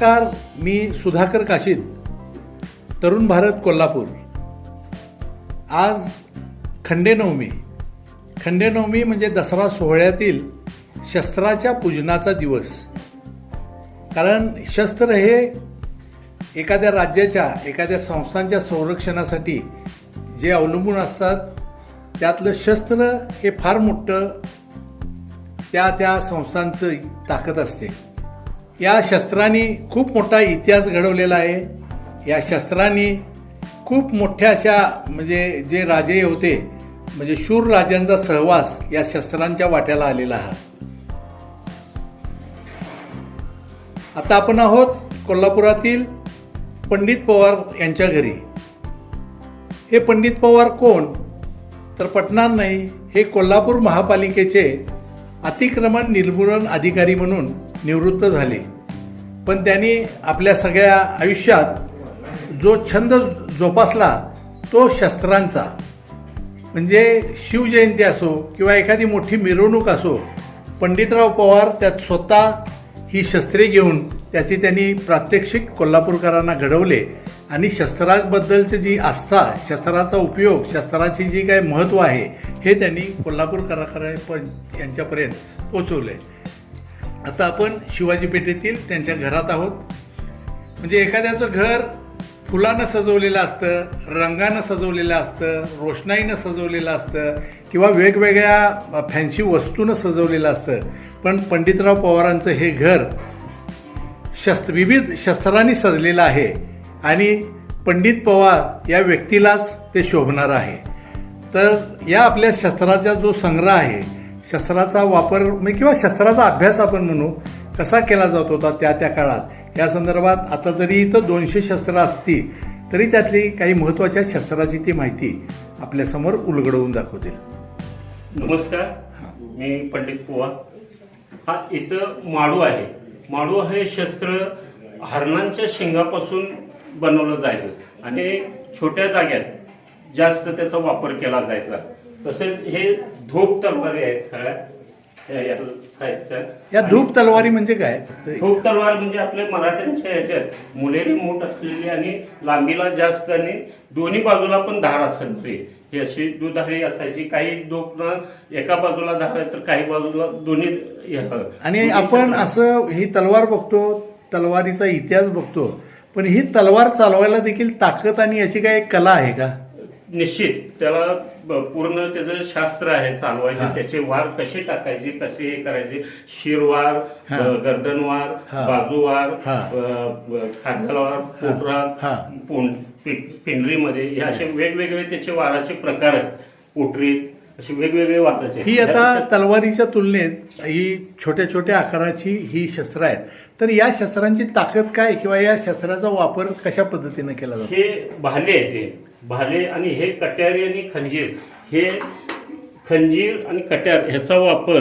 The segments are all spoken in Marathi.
नमस्कार मी सुधाकर काशीद तरुण भारत कोल्हापूर. आज खंडेनवमी खंडेनवमी म्हणजे दसरा सोहळ्यातील शस्त्राच्या पूजनाचा दिवस. कारण शस्त्र हे एखाद्या राज्याच्या एखाद्या संस्थांच्या संरक्षणासाठी जे अवलंबून असतात त्यातलं शस्त्र हे फार मोठं त्या त्या संस्थांचं ताकद असते. या शस्त्रांनी खूप मोठा इतिहास घडवलेला आहे. या शस्त्रांनी खूप मोठ्या अशा म्हणजे जे राजे होते म्हणजे शूर राजांचा सहवास या शस्त्रांच्या वाट्याला आलेला हा. आता आपण आहोत कोल्हापुरातील पंडित पवार यांच्या घरी. हे पंडित पवार कोण? तर पटणार नाही हे कोल्हापूर महापालिकेचे अतिक्रमण निर्मूलन अधिकारी म्हणून निवृत्त झाले. पण त्यांनी आपल्या सगळ्या आयुष्यात जो छंद जोपासला तो शस्त्रांचा. म्हणजे शिवजयंती असो किंवा एखादी मोठी मिरवणूक असो पंडितराव पवार त्यात स्वतः ही शस्त्रे घेऊन त्याची त्यांनी प्रात्यक्षिक कोल्हापूरकरांना घडवले. आणि शस्त्राबद्दलची जी आस्था शस्त्राचा उपयोग शस्त्राची जी काय महत्त्व आहे हे त्यांनी कोल्हापूरकरांपर्यंत यांच्यापर्यंत पोचवले आता आपण शिवाजी पेठेतील त्यांच्या घरात आहोत. म्हणजे एखाद्याचं घर फुलानं सजवलेलं असतं रंगानं सजवलेलं असतं रोषणाईनं सजवलेलं असतं किंवा वेगवेगळ्या फॅन्सी वस्तूनं सजवलेलं असतं. पण पंडितराव पवारांचं हे घर शस्त्र विविध शस्त्रांनी सजलेलं आहे आणि पंडित पवार या व्यक्तीलाच ते शोभणार आहे. तर या आपल्या शस्त्राचा जो संग्रह आहे शस्त्राचा वापर म्हणजे किंवा शस्त्राचा अभ्यास आपण म्हणू कसा केला जात होता त्या त्या काळात? या संदर्भात आता जरी इथं दोनशे शस्त्र असती तरी त्यातली काही महत्त्वाच्या शस्त्राची ती माहिती आपल्यासमोर उलगडवून दाखवतील. नमस्कार. मी पंडित पुवा हा इथं माडू आहे. माडू हे शस्त्र हरणांच्या शेंगापासून बनवलं जायचं. आणि छोट्या जाग्यात जास्त त्याचा वापर केला जायचा. तसेच हे धोप तलवारी आहेत सगळ्या. या- धूप तलवारी म्हणजे काय? धोप तलवार म्हणजे आपल्या मराठ्यांच्या ह्याच्यात मुलेरी मूठ असलेली आणि लांबीला जास्त आणि दोन्ही बाजूला पण धार असायची ही अशी दुधारी असायची. काही धोप एका बाजूला आहे तर काही बाजूला दोन्ही आणि आपण. असं ही तलवार बघतो तलवारीचा इतिहास बघतो पण ही तलवार चालवायला देखील ताकद आणि याची काय एक कला आहे का? निश्चित. त्याला पूर्ण त्याचं शास्त्र आहे चालवायचे. त्याचे वार कसे टाकायचे कसे हे करायचे? शिरवार गर्दनवार. बाजूवार खांद्यावार हा. पोटरात पुं- पि- पिंडरीमध्ये हे असे वेगवेगळे त्याचे वाराचे प्रकार आहेत. पोटरीत असे वेगवेगळे वाराचे. ही आता तलवारीच्या तुलनेत ही छोट्या छोट्या आकाराची ही शस्त्र आहेत. तर या शस्त्रांची ताकद काय किंवा या शस्त्राचा वापर कशा पद्धतीने केला जातो? हे भाले हे भाले आणि हे कट्यारी आणि खंजीर हे खंजीर आणि कट्यार ह्याचा वापर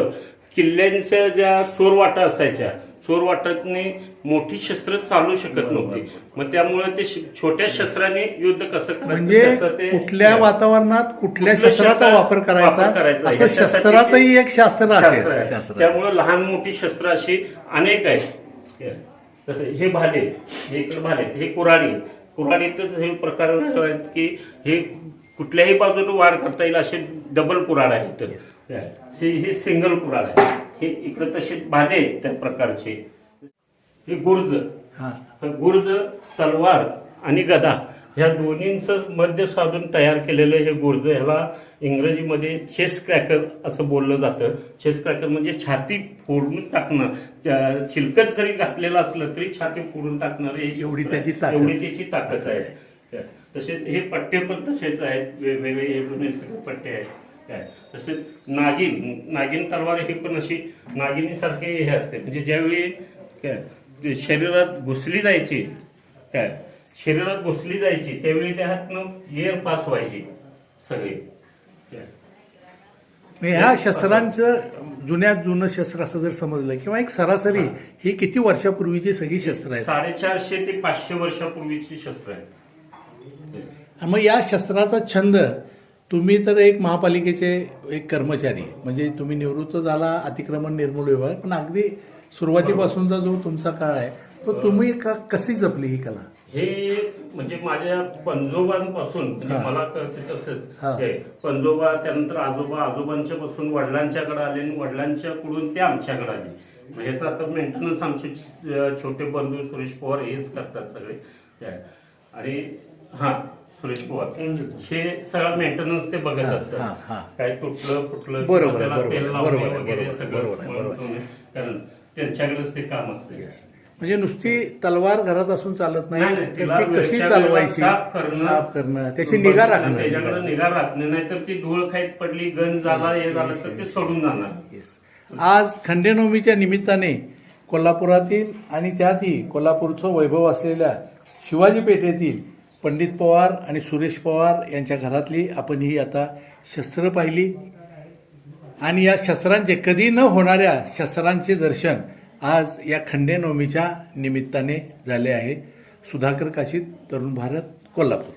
किल्ल्यांच्या ज्या चोरवाटा असायच्या चोरवाटातनी मोठी शस्त्र चालू शकत नव्हती. मग त्यामुळे ते छोट्या शस्त्राने युद्ध कसं म्हणजे कुठल्या वातावरणात कुठल्या शस्त्राचा शस्त्रा- वापर करायचा? करायचा. असं शस्त्राचंही एक शास्त्र असेल. त्यामुळे लहान मोठी शस्त्र अशी अनेक आहेत. हे. तसं हे भाले हे इकडे भाले हे कुराडी कुराडीतच हे प्रकार आहेत की हे कुठल्याही बाजूने वार करता येईल असे डबल कुराड आहेत हे हे सिंगल कुराड आहे हे इकडे तसे भाले आहेत त्या प्रकारचे. हे गुर्ज. हा. गुर्ज तलवार आणि गदा. ह्या दोन्हींचं मध्य साधून तयार केलेलं हे गुर्ज ह्याला इंग्रजीमध्ये चेस क्रॅकर असं बोललं जातं. चेस क्रॅकर म्हणजे छाती फोडून टाकणं. त्या चिलकत जरी घातलेलं असलं तरी छाती फोडून टाकणार हे एवढी त्याची. एवढी त्याची ताकद आहे. तसेच हे पट्टे पण तसेच आहेत. वेगवेगळे हे पट्टे आहेत. काय तसेच नागिन नागिन तलवार ही पण अशी नागिनीसारखे हे असते. म्हणजे ज्यावेळी काय शरीरात घुसली जायची काय शरीरात घुसली जायची त्यावेळी त्या हातनं एअर पास व्हायची सगळे. ह्या शस्त्रांचं जुन्यात जुनं शस्त्र असं जर समजलं किंवा एक सरासरी ही किती वर्षापूर्वीची सगळी शस्त्र आहेत? साडेचारशे ते पाचशे वर्षापूर्वीची शस्त्र आहेत. मग या शस्त्राचा छंद तुम्ही तर एक महापालिकेचे एक कर्मचारी म्हणजे तुम्ही निवृत्त झाला अतिक्रमण निर्मूल विभाग पण अगदी सुरुवातीपासूनचा जो तुमचा काळ आहे तर तुम्ही का कशी जपली ही कला हे म्हणजे माझ्या पंजोबांपासून म्हणजे हा. मला कळते. तसंच हे पंजोबा त्यानंतर आजोबा आजोबांच्या पासून वडिलांच्याकडे आले आणि वडिलांच्याकडून ते आमच्याकडे आले म्हणजे ह्याचं आता मेंटेनन्स आमचे अं, छोटे बंधू सुरेश पवार हेच करतात सगळे ते. आणि हा सुरेश पवार हे सगळं मेंटेनन्स ते बघत असतात. हा. काय तुटलं फुटलं त्याला तेल लावणे वगैरे सगळं. कारण त्यांच्याकडेच ते काम असते. म्हणजे नुसती तलवार घरात असून चालत नाही, ती कशी चालवायची? साफ करणं, त्याची निगा राखणं. त्याच्याकडे निगा राखणे नाही तर ती धूळ खाईत पडली गंज झाला हे झालं तर ते सोडून जाणार. आज खंडेनवमीच्या निमित्ताने कोल्हापुरातील आणि त्यातही कोल्हापूरचं वैभव असलेल्या शिवाजी पेठेतील पंडित पवार आणि सुरेश पवार यांच्या घरातली आपण ही आता शस्त्र पाहिली. आणि या शस्त्रांचे कधी न होणाऱ्या शस्त्रांचे दर्शन आज या खंडेनवमीच्या निमित्ताने झाले आहे. सुधाकर काशीद तरुण भारत कोल्हापूर.